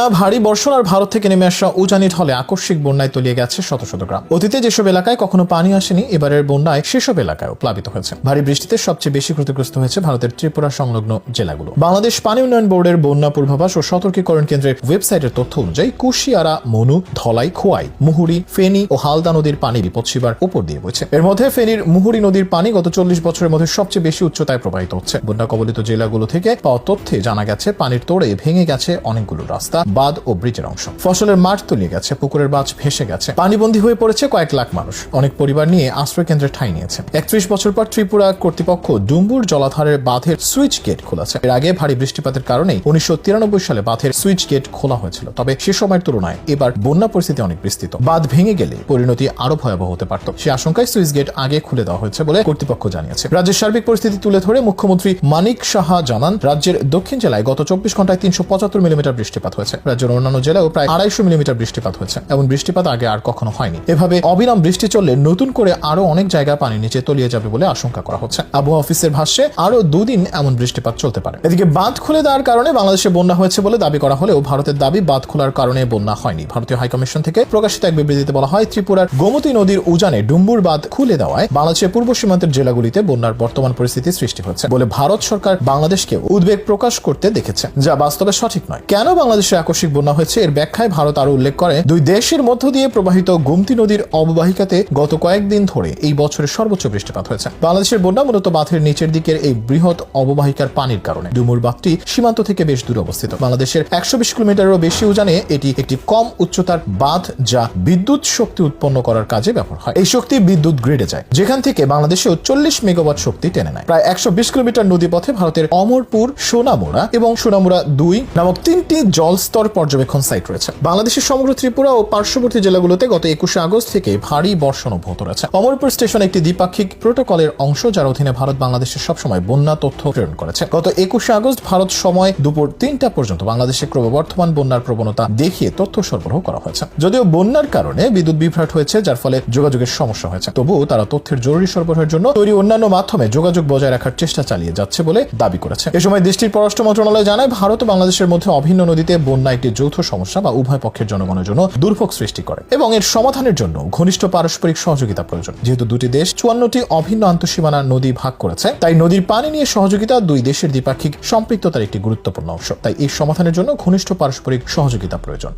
না ভারী বর্ষণ আর ভারত থেকে নেমে আসা উজানি ঢলে আকস্মিক বন্যায় তলিয়ে গেছে শত শত গ্রাম। অতীতে যেসব এলাকায় কখনো পানি আসেনি, এবারের বন্যায় সেসব এলাকায়ও প্লাবিত হয়েছে। ভারী বৃষ্টিতে সবচেয়ে বেশি ক্ষতিগ্রস্ত হয়েছে ভারতের ত্রিপুরা সংলগ্ন জেলাগুলো। বাংলাদেশ পানি উন্নয়ন বোর্ডের বন্যা পূর্বাভাস ও সতর্কীকরণ কেন্দ্রের ওয়েবসাইটের তথ্য অনুযায়ী কুশিয়ারা, মনু, ধলাই, খোয়াই, মুহুরি, ফেনী ও হালদা নদীর পানি বিপদসীমার উপর দিয়ে বইছে। এর মধ্যে ফেনীর মুহুরি নদীর পানি গত চল্লিশ বছরের মধ্যে সবচেয়ে বেশি উচ্চতায় প্রবাহিত হচ্ছে। বন্যা কবলিত জেলাগুলো থেকে পাওয়া তথ্যে জানা গেছে, পানির তোড়ে ভেঙে গেছে অনেকগুলো রাস্তা। বাঁধ ও ব্রিজের অংশ। ফসলের মাঠ তলিয়ে গেছে, পুকুরের বাঁধ ভেসে গেছে। পানিবন্দী হয়ে পড়েছে কয়েক লাখ মানুষ। অনেক পরিবার নিয়ে আশ্রয় কেন্দ্রে ঠাঁই নিয়েছে। একত্রিশ বছর পর ত্রিপুরা কর্তৃপক্ষ ডুম্বুর জলাধারের বাঁধের সুইচ গেট খোলাছে। এর আগে ভারী বৃষ্টিপাতের কারণে উনিশশো সালে বাঁধের সুইচ গেট খোলা হয়েছিল। তবে সে সময়ের তুলনায় এবার বন্যা পরিস্থিতি অনেক বিস্তৃত। বাঁধ ভেঙে গেলে পরিণতি আরও ভয়াবহ হতে পারত। সে আশঙ্কায় সুইচ গেট আগে খুলে দেওয়া হয়েছে বলে কর্তৃপক্ষ জানিয়েছে। রাজ্যের সার্বিক পরিস্থিতি তুলে ধরে মুখ্যমন্ত্রী মানিক সাহা জানান, রাজ্যের দক্ষিণ জেলায় গত চব্বিশ ঘন্টায় তিনশো পঁচাত্তর মিলিমিটার বৃষ্টিপাত হয়েছে। রাজ্যের অন্যান্য জেলায়ও প্রায় আড়াইশো মিলিমিটার বৃষ্টিপাত হয়েছে এমন বৃষ্টিপাত আগে আর কখনো হয়নি। এভাবে অবিরাম বৃষ্টি চললে নতুন করে আরও অনেক জায়গা পানি নিচে তলিয়ে যাবে বলে আশঙ্কা করা হচ্ছে। আবহাওয়া অফিসের ভাষ্যে আরও দুদিন এমন বৃষ্টিপাত চলতে পারে। এদিকে বাঁধ খুলে দেওয়ার কারণে বাংলাদেশে বন্যা হয়েছে বলে দাবি করা হলেও ভারতের দাবি বাঁধ খোলার কারণে বন্যা হয়নি। ভারতীয় হাইকমিশন থেকে প্রকাশিত এক বিবৃতিতে বলা হয়, ত্রিপুরার গোমতী নদীর উজানে ডুম্বুর বাঁধ খুলে দেওয়ায় বাংলাদেশের পূর্ব সীমান্তের জেলাগুলিতে বন্যার বর্তমান পরিস্থিতি সৃষ্টি হচ্ছে বলে ভারত সরকার বাংলাদেশকে উদ্বেগ প্রকাশ করতে দেখেছে, যা বাস্তবে সঠিক নয়। কেন বাংলাদেশে আকস্মিক বন্যা হয়েছে। এর ব্যাখ্যায় ভারত আরও উল্লেখ করে, দুই দেশের মধ্য দিয়ে প্রবাহিত গোমতী নদীর অববাহিকাতে গত কয়েকদিন ধরে এই বছরের সর্বোচ্চ বৃষ্টিপাত হয়েছে। বাংলাদেশের বন্যা মূলত বাঁধের নিচের দিকের এই বৃহৎ অববাহিকার পানির কারণে। ডুমুর বাঁধটি সীমান্ত থেকে বেশ দূরে অবস্থিত। বাংলাদেশের একশো বিশ কিলোমিটারেরও বেশি উজানে এটি একটি কম উচ্চতার বাঁধ যা বিদ্যুৎ শক্তি উৎপন্ন করার কাজে ব্যবহার হয়। এই শক্তি বিদ্যুৎ গ্রিডে যায়, যেখান থেকে বাংলাদেশেও চল্লিশ মেগাওয়াট শক্তি টেনে নেয়। প্রায় একশো বিশ কিলোমিটার নদী পথে ভারতের অমরপুর, সোনামুড়া এবং সোনামুড়া দুই নামক তিনটি জলস্তর পর্যবেক্ষণ সাইট রয়েছে। বাংলাদেশের সমগ্র ত্রিপুরা ও পার্শ্ববর্তী জেলাগুলোতে গত একুশে আগস্ট থেকে ভারী বর্ষণ অব্যাহত রয়েছে। অমরপুর স্টেশন একটি দ্বিপাক্ষিক প্রোটোকলের অংশ, যার অধীনে ভারত বাংলাদেশের সবসময় বন্যা তথ্য প্রেরণ করেছে। গত একুশে আগস্ট ভারত সময় দুপুর তিনটা পর্যন্ত বাংলাদেশে ক্রমবর্ধমান বন্যার প্রবণতা দেখিয়ে তথ্য সরবরাহ করা হয়েছে। যদিও বন্যার কারণে বিদ্যুৎ বিভ্রাট হয়েছে, যার ফলে যোগাযোগের সমস্যা হয়েছে। তবুও তারা তথ্যের জরুরি সরবরাহের জন্য তৈরি অন্যান্য মাধ্যমে যোগাযোগ বজায় রাখার চেষ্টা চালিয়ে যাচ্ছে বলে দাবি করেছে। এ সময় দেশটির পররাষ্ট্র মন্ত্রণালয় জানায়, ভারত ও বাংলাদেশের মধ্যে অভিন্ন নদীতে বন্যা একটি যৌথ সমস্যা বা উভয় পক্ষের জনগণের জন্য দুর্ভোগ সৃষ্টি করে এবং এর সমাধানের জন্য ঘনিষ্ঠ পারস্পরিক সহযোগিতা প্রয়োজন। যেহেতু দুটি দেশ চুয়ান্নটি অভিন্ন আন্তঃসীমানা নদী ভাগ করেছে, তাই নদীর পানি নিয়ে সহযোগিতা দুই দেশের দ্বিপাক্ষিক সম্পৃক্ততার একটি গুরুত্বপূর্ণ অংশ। তাই এই সমাধানের জন্য ঘনিষ্ঠ পারস্পরিক সহযোগিতা প্রয়োজন।